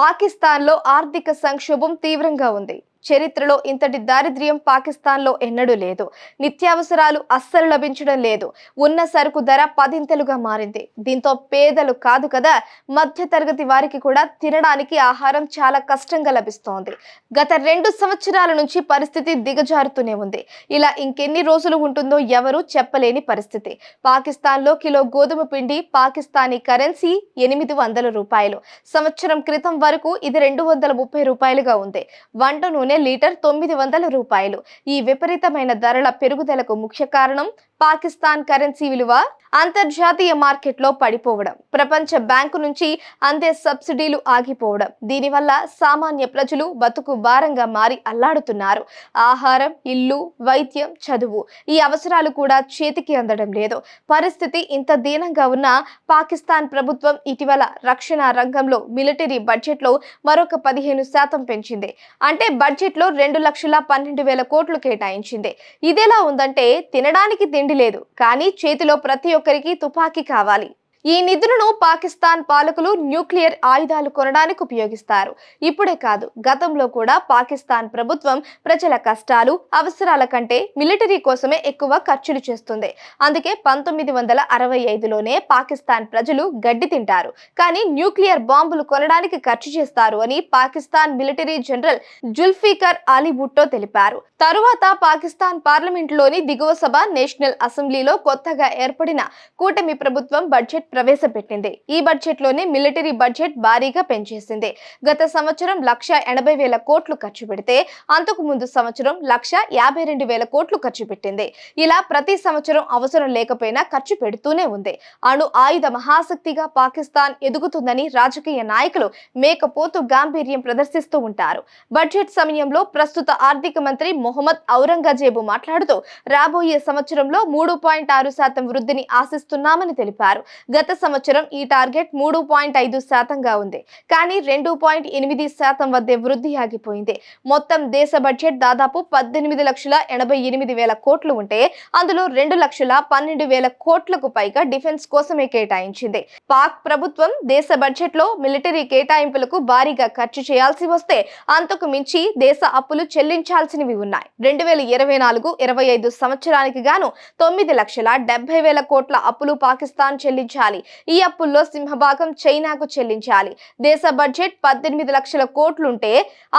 పాకిస్తాన్లో ఆర్థిక సంక్షోభం తీవ్రంగా ఉంది. చరిత్రలో ఇంతటి దారిద్ర్యం పాకిస్తాన్లో ఎన్నడూ లేదు. నిత్యావసరాలు అస్సలు లభించడం లేదు. ఉన్న సరుకు ధర పదింతలుగా మారింది. దీంతో పేదలు కాదు కదా మధ్య తరగతి వారికి కూడా తినడానికి ఆహారం చాలా కష్టంగా లభిస్తోంది. గత రెండు సంవత్సరాల నుంచి పరిస్థితి దిగజారుతూనే ఉంది. ఇలా ఇంకెన్ని రోజులు ఉంటుందో ఎవరూ చెప్పలేని పరిస్థితి. పాకిస్తాన్లో కిలో గోధుమ పిండి పాకిస్తానీ కరెన్సీ ఎనిమిది వందల రూపాయలు. సంవత్సరం క్రితం వరకు ఇది రెండు వందల ముప్పై రూపాయలుగా ఉంది. వంట నూనె లీటర్ తొమ్మిది వందల రూపాయలు. ఈ విపరీతమైన ధరల పెరుగుదలకు ముఖ్య కారణం పాకిస్తాన్ కరెన్సీ విలువ అంతర్జాతీయ మార్కెట్లో పడిపోవడం ప్రపంచ బ్యాంకు నుంచి అందే సబ్సిడీలు ఆగిపోవడం దీనివల్ల సామాన్య ప్రజలు బతుకు భారంగా మారి అల్లాడుతున్నారు. ఆహారం ఇల్లు వైద్యం చదువు ఈ అవసరాలు కూడా చేతికి అందడం లేదు. పరిస్థితి ఇంత దీనంగా ఉన్న పాకిస్తాన్ ప్రభుత్వం ఇటీవల రక్షణ రంగంలో మిలిటరీ బడ్జెట్లో మరొక పదిహేను శాతం పెంచింది. అంటే బడ్జెట్లో రెండు లక్షల పన్నెండు వేల కోట్లు కేటాయించింది. ఇదేలా ఉందంటే తినడానికి తిండి లేదు. కానీ చేతిలో ప్రతి ఒక్కరికి తుపాకీ కావాలి. ఈ నిధులను పాకిస్తాన్ పాలకులు న్యూక్లియర్ ఆయుధాలు కొనడానికి ఉపయోగిస్తారు. ఇప్పుడే కాదు గతంలో కూడా పాకిస్తాన్ ప్రభుత్వం ప్రజల కష్టాలు అవసరాల కంటే మిలిటరీ కోసమే ఎక్కువ ఖర్చులు చేస్తుంది. అందుకే పంతొమ్మిది వందల అరవై ఐదులోనే పాకిస్తాన్ ప్రజలు గడ్డి తింటారు. కానీ న్యూక్లియర్ బాంబులు కొనడానికి ఖర్చు చేస్తారు అని పాకిస్తాన్ మిలిటరీ జనరల్ జుల్ఫీకర్ అలీ భుట్టో తెలిపారు. తరువాత పాకిస్తాన్ పార్లమెంట్లోని దిగువ సభ నేషనల్ అసెంబ్లీలో కొత్తగా ఏర్పడిన కూటమి ప్రభుత్వం బడ్జెట్ ప్రవేశపెట్టింది. ఈ బడ్జెట్లోనే మిలిటరీ బడ్జెట్ భారీగా పెంచేసింది. గత సంవత్సరం లక్ష ఎనభై వేల కోట్లు ఖర్చు పెడితే అంతకు ముందు సంవత్సరం లక్ష యాభై రెండు వేల కోట్లు ఖర్చు పెట్టింది. ఇలా ప్రతి సంవత్సరం అవసరం లేకపోయినా ఖర్చు పెడుతూనే ఉంది. అణు ఆయుధ మహాశక్తిగా పాకిస్తాన్ ఎదుగుతుందని రాజకీయ నాయకులు మేకపోతు గాంభీర్యం ప్రదర్శిస్తూ ఉంటారు. బడ్జెట్ సమయంలో ప్రస్తుత ఆర్థిక మంత్రి మొహమ్మద్ ఔరంగజేబు మాట్లాడుతూ రాబోయే సంవత్సరంలో మూడు పాయింట్ ఆరు శాతం వృద్ధిని ఆశిస్తున్నామని తెలిపారు. గత సంవత్సరం ఈ టార్గెట్ మూడు పాయింట్ ఐదు శాతంగా ఉంది. కానీ రెండు పాయింట్ ఎనిమిది శాతం వద్దే వృద్ధి ఆగిపోయింది. మొత్తం దేశ బడ్జెట్ దాదాపు పద్దెనిమిది లక్షల ఎనభై ఎనిమిది వేల కోట్లు ఉంటే అందులో రెండు లక్షల పన్నెండు వేల కోట్లకు పైగా డిఫెన్స్ కోసమే కేటాయించింది. పాక్ ప్రభుత్వం దేశ బడ్జెట్లో మిలిటరీ కేటాయింపులకు భారీగా ఖర్చు చేయాల్సి వస్తే అంతకు మించి దేశ అప్పులు చెల్లించాల్సినవి ఉన్నాయి. రెండు వేల ఇరవై నాలుగు ఇరవై ఐదు సంవత్సరానికి గాను తొమ్మిది లక్షల డెబ్బై వేల కోట్ల అప్పులు పాకిస్తాన్ చెల్లించాలి. ఈ అప్పుల్లో సింహభాగం చైనాకు చెల్లించాలి. దేశ బడ్జెట్ పద్దెనిమిది లక్షల కోట్లుంటే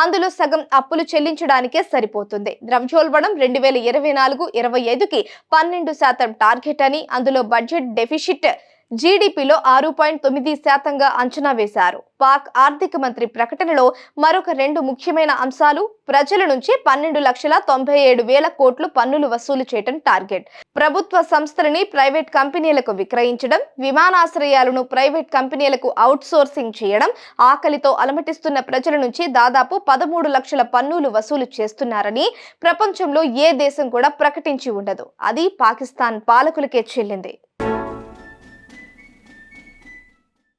అందులో సగం అప్పులు చెల్లించడానికే సరిపోతుంది. ద్రవ్యోల్బణం రెండు వేల ఇరవై నాలుగు ఇరవై ఐదుకి పన్నెండు శాతం టార్గెట్ అని అందులో బడ్జెట్ డెఫిషిట్ జీడిపిలో ఆరు పాయింట్ తొమ్మిది శాతంగా అంచనా వేశారు. పాక్ ఆర్థిక మంత్రి ప్రకటనలో మరొక రెండు ముఖ్యమైన అంశాలు ప్రజల నుంచి పన్నెండు లక్షల తొంభై ఏడు వేల కోట్లు పన్నులు వసూలు చేయడం టార్గెట్. ప్రభుత్వ సంస్థలని ప్రైవేట్ కంపెనీలకు విక్రయించడం విమానాశ్రయాలను ప్రైవేట్ కంపెనీలకు అవుట్సోర్సింగ్ చేయడం ఆకలితో అలమటిస్తున్న ప్రజల నుంచి దాదాపు పదమూడు లక్షల పన్నులు వసూలు చేస్తున్నారని ప్రపంచంలో ఏ దేశం కూడా ప్రకటించి ఉండదు. అది పాకిస్తాన్ పాలకులకే చెల్లింది.